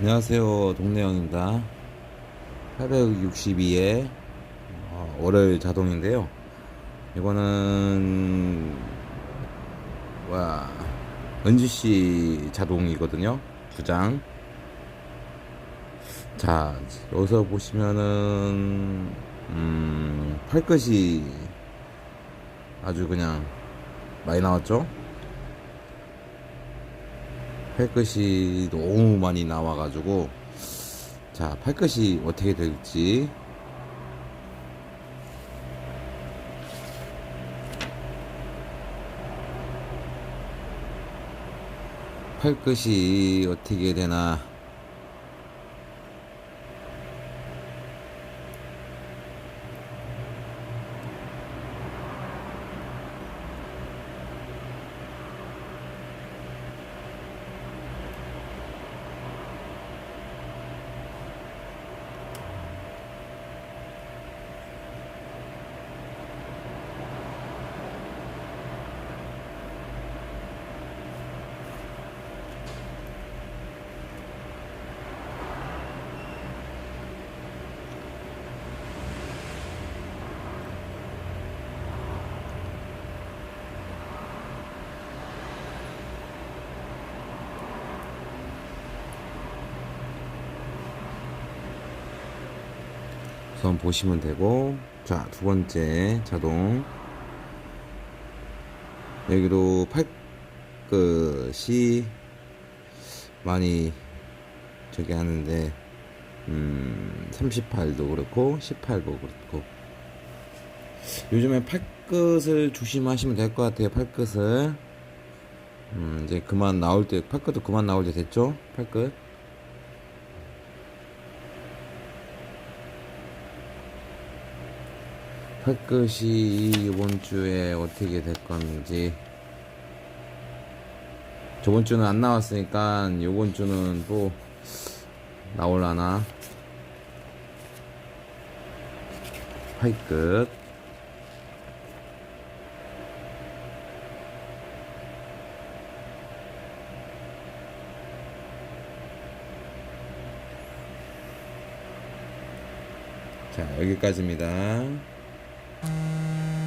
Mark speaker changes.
Speaker 1: 안녕하세요. 동네형입니다. 862의 어, 월요일 자동인데요. 이거는 와 은지씨 자동이거든요. 두장. 자 여기서 보시면은 음 팔끝이 아주 그냥 많이 나왔죠 팔끝이 너무 많이 나와가지고 자 팔끝이 어떻게 될지. 팔끝이 어떻게 되나 우선 보시면 되고 자 두 번째 자동. 여기도 팔끝이 많이 저기 하는데 음 38도 그렇고 18도 그렇고. 요즘에 팔끝을 조심하시면 될 것 같아요 팔끝을. 음 이제 그만 나올 때 팔끝도 그만 나올 때 됐죠? 팔끝 팔끝이 이번 주에 어떻게 될 건지. 저번 주는 안 나왔으니까 이번 주는 또 나올라나? 팔끝. 자 여기까지입니다 何?